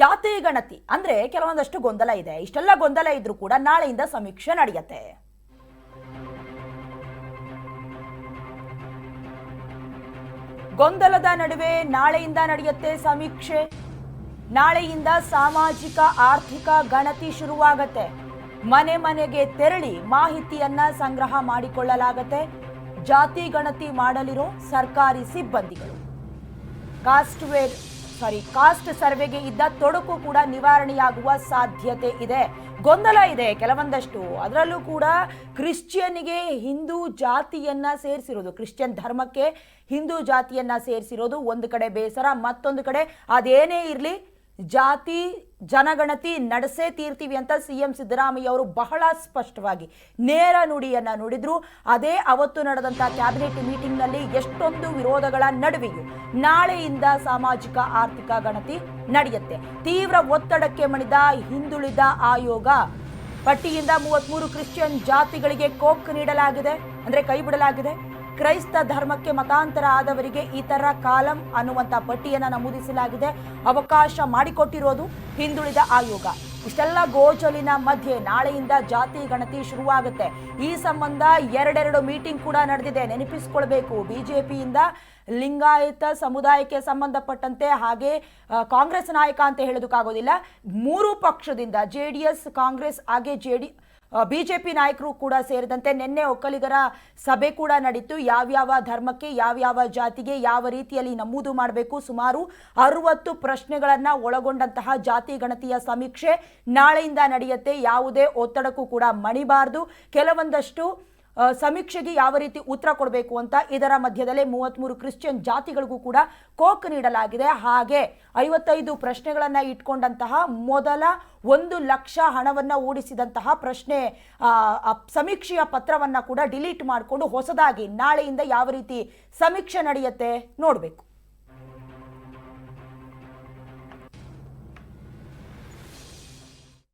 ಜಾತಿ ಗಣತಿ ಅಂದ್ರೆ ಕೆಲವೊಂದಷ್ಟು ಗೊಂದಲ ಇದೆ. ಇಷ್ಟೆಲ್ಲ ಗೊಂದಲ ಇದ್ರೂ ಕೂಡ ನಾಳೆಯಿಂದ ಸಮೀಕ್ಷೆ ನಡೆಯುತ್ತೆ. ಗೊಂದಲದ ನಡುವೆ ನಾಳೆಯಿಂದ ನಡೆಯುತ್ತೆ ಸಮೀಕ್ಷೆ. ನಾಳೆಯಿಂದ ಸಾಮಾಜಿಕ, ಆರ್ಥಿಕ ಗಣತಿ ಶುರುವಾಗತ್ತೆ. ಮನೆ ಮನೆಗೆ ತೆರಳಿ ಮಾಹಿತಿಯನ್ನ ಸಂಗ್ರಹ ಮಾಡಿಕೊಳ್ಳಲಾಗತ್ತೆ. ಜಾತಿ ಗಣತಿ ಮಾಡಲಿರೋ ಸರ್ಕಾರಿ ಸಿಬ್ಬಂದಿಗಳು. ಕಾಸ್ಟ್ ವೇರ್ ಸಾರಿ, ಕಾಸ್ಟ್ ಸರ್ವೆಗೆ ಇದ್ದ ತೊಡಕು ಕೂಡ ನಿವಾರಣೆಯಾಗುವ ಸಾಧ್ಯತೆ ಇದೆ. ಗೊಂದಲ ಇದೆ ಕೆಲವೊಂದಷ್ಟು. ಅದರಲ್ಲೂ ಕೂಡ ಕ್ರಿಶ್ಚಿಯನ್ಗೆ ಹಿಂದೂ ಜಾತಿಯನ್ನ ಸೇರಿಸಿರೋದು, ಕ್ರಿಶ್ಚಿಯನ್ ಧರ್ಮಕ್ಕೆ ಹಿಂದೂ ಜಾತಿಯನ್ನ ಸೇರಿಸಿರೋದು ಒಂದು ಕಡೆ ಬೇಸರ, ಮತ್ತೊಂದು ಕಡೆ ಅದೇನೇ ಇರಲಿ ಜಾತಿ, ಜನಗಣತಿ, ನಡೆಸೇ ತೀರ್ತೀವಿ ಅಂತ ಸಿ ಎಂ ಸಿದ್ದರಾಮಯ್ಯ ಅವರು ಬಹಳ ಸ್ಪಷ್ಟವಾಗಿ ನೇರ ನುಡಿಯನ್ನು ನುಡಿದ್ರು. ಅದೇ ಅವತ್ತು ನಡೆದಂತ ಕ್ಯಾಬಿನೆಟ್ ಮೀಟಿಂಗ್ನಲ್ಲಿ ಎಷ್ಟೊಂದು ವಿರೋಧಗಳ ನಡುವೆಯೂ ನಾಳೆಯಿಂದ ಸಾಮಾಜಿಕ ಆರ್ಥಿಕ ಗಣತಿ ನಡೆಯುತ್ತೆ. ತೀವ್ರ ಒತ್ತಡಕ್ಕೆ ಮಣಿದ ಹಿಂದುಳಿದ ಆಯೋಗ ಪಟ್ಟಿಯಿಂದ ಮೂವತ್ಮೂರು ಕ್ರಿಶ್ಚಿಯನ್ ಜಾತಿಗಳಿಗೆ ಕೋಕ್ ನೀಡಲಾಗಿದೆ. ಅಂದ್ರೆ ಕೈ ಬಿಡಲಾಗಿದೆ. ಕ್ರೈಸ್ತ ಧರ್ಮಕ್ಕೆ ಮತಾಂತರ ಆದವರಿಗೆ ಈ ತರ ಕಾಲಂ ಅನ್ನುವಂತ ಪಟ್ಟಿಯನ್ನು ನಮೂದಿಸಲಾಗಿದೆ. ಅವಕಾಶ ಮಾಡಿಕೊಟ್ಟಿರೋದು ಹಿಂದುಳಿದ ಆಯೋಗ ಇಷ್ಟೆಲ್ಲ ಗೋಚಲಿನ ಮಧ್ಯೆ ನಾಳೆಯಿಂದ ಜಾತಿ ಗಣತಿ ಶುರುವಾಗುತ್ತೆ. ಈ ಸಂಬಂಧ ಎರಡೆರಡು ಮೀಟಿಂಗ್ ಕೂಡ ನಡೆದಿದೆ. ನೆನಪಿಸ್ಕೊಳ್ಬೇಕು, ಬಿಜೆಪಿಯಿಂದ ಲಿಂಗಾಯತ ಸಮುದಾಯಕ್ಕೆ ಸಂಬಂಧಪಟ್ಟಂತೆ ಹಾಗೆ ಕಾಂಗ್ರೆಸ್ ನಾಯಕ ಅಂತ ಹೇಳೋದಕ್ಕಾಗೋದಿಲ್ಲ. ಮೂರು ಪಕ್ಷದಿಂದ ಜೆ ಡಿ ಎಸ್ ಕಾಂಗ್ರೆಸ್, ಹಾಗೆ ಜೆ ಡಿ ಬಿಜೆಪಿ ನಾಯಕರು ಕೂಡ ಸೇರಿದಂತೆ ನಿನ್ನೆ ಒಕ್ಕಲಿಗರ ಸಭೆ ಕೂಡ ನಡೀತು. ಯಾವ್ಯಾವ ಧರ್ಮಕ್ಕೆ, ಯಾವ್ಯಾವ ಜಾತಿಗೆ, ಯಾವ ರೀತಿಯಲ್ಲಿ ನಮೂದು ಮಾಡಬೇಕು, ಸುಮಾರು ಅರವತ್ತು ಪ್ರಶ್ನೆಗಳನ್ನು ಒಳಗೊಂಡಂತಹ ಜಾತಿ ಗಣತಿಯ ಸಮೀಕ್ಷೆ ನಾಳೆಯಿಂದ ನಡೆಯುತ್ತೆ. ಯಾವುದೇ ಒತ್ತಡಕ್ಕೂ ಕೂಡ ಮಣಿಬಾರದು. ಕೆಲವೊಂದಷ್ಟು ಸಮೀಕ್ಷೆಗೆ ಯಾವ ರೀತಿ ಉತ್ತರ ಕೊಡಬೇಕು ಅಂತ ಇದರ ಮಧ್ಯದಲ್ಲೇ ಮೂವತ್ಮೂರು ಕ್ರಿಶ್ಚಿಯನ್ ಜಾತಿಗಳಿಗೂ ಕೂಡ ಕೋಕ್ ನೀಡಲಾಗಿದೆ. ಹಾಗೆ ಐವತ್ತೈದು ಪ್ರಶ್ನೆಗಳನ್ನು ಇಟ್ಕೊಂಡಂತಹ ಮೊದಲ ಒಂದು ಲಕ್ಷ ಹಣವನ್ನು ಓಡಿಸಿದಂತಹ ಪ್ರಶ್ನೆ ಸಮೀಕ್ಷೆಯ ಪತ್ರವನ್ನು ಕೂಡ ಡಿಲೀಟ್ ಮಾಡಿಕೊಂಡು ಹೊಸದಾಗಿ ನಾಳೆಯಿಂದ ಯಾವ ರೀತಿ ಸಮೀಕ್ಷೆ ನಡೆಯುತ್ತೆ ನೋಡಬೇಕು.